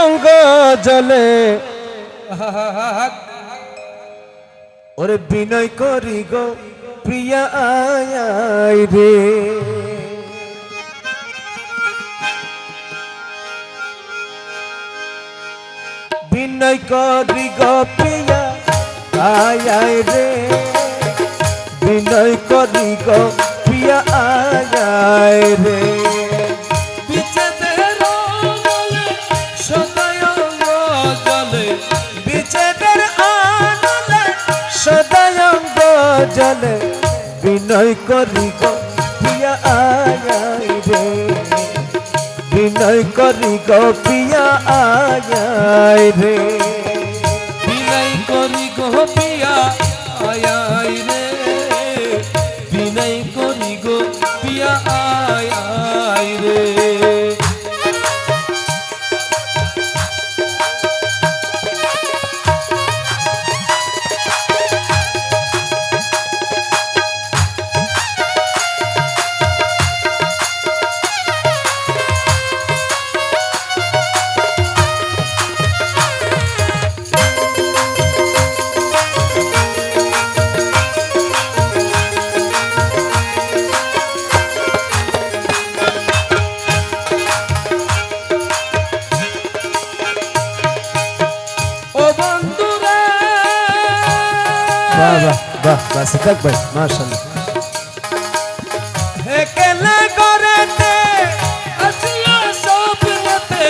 অঙ্গ জলে। ওরে বিনয় করি গো, প্রিয়া আয় রে। বিনয় করি গো, প্রিয়া আয় আয় রে। বিনয় করি গো, প্রিয়া আয় আয় রে। জলে বিনয় করি গো, প্রিয়া আয় আয় রে। বিনয় করি গো, প্রিয়া আয় আয় রে। বাহ বাহ বাহ বাহ সিদ্ধাক ভাই মাশাআল্লাহ হেকেলে গরেতে আসিয়া স্বপ্নেতে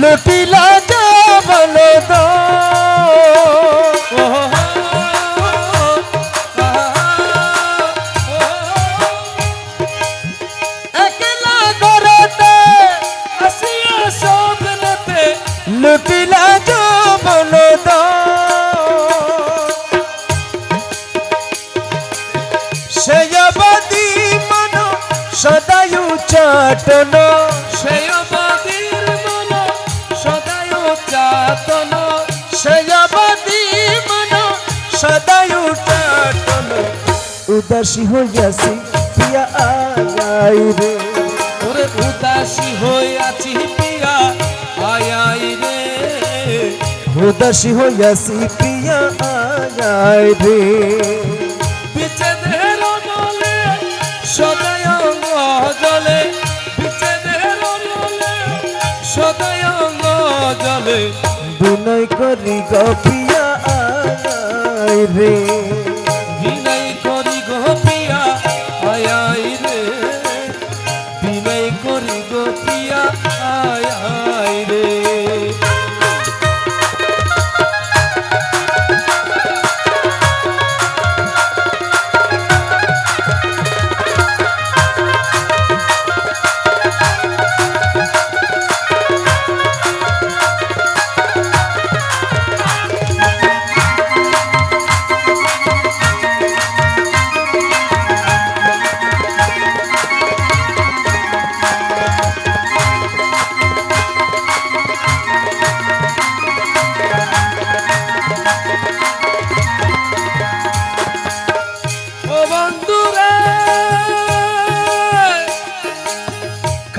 লুটিলা যাবল দো সদায়ু সেই অবাদির মন সদায় চাতন সেয়বদি মন সদায়ু চাটন উদাসী হইয়াছি পিয়া আই রে। ওরে উদাসী হইয়াছি পিয়া আয় আয় রে। উদাসী হইয়াছি পিয়া আই রে। বিচ্ছেদের নলে সদায় জলে জলে বিনয় করি গপিয়া পিয়া রে।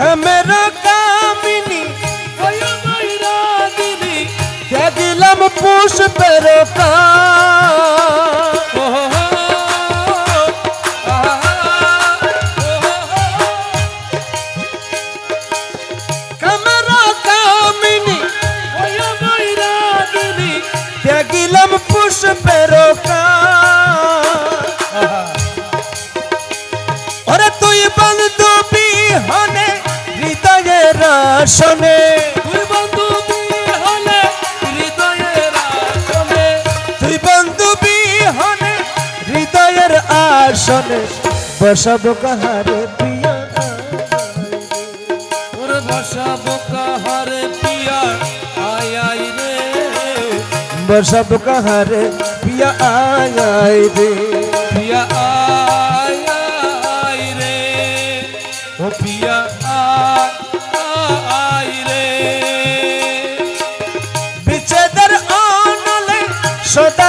খামের কামিনী দিদি দিলাম পুষ্পের কা আসনে। তুই বন্ধু হলে হৃদয়ের আসনে। তুই বন্ধু বিহনে হৃদয়ের আসনে। বসব কাহারে পিয়া তোর বসাবো কাহারে পিয়া আয় আয় রে। বসব কাহারে পিয়া আয় আয় রে। পিয়া আয় আয় রে। ও পিয়া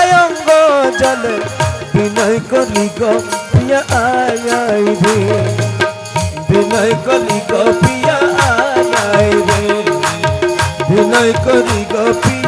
সদায় অঙ্গ জলে, বিনয় কলি গপিয়া পিয়া আয় আয় রে। বিনয় কলি গপিয়া পিয়া আগায় রে। বিনয় কলি গো পিয়া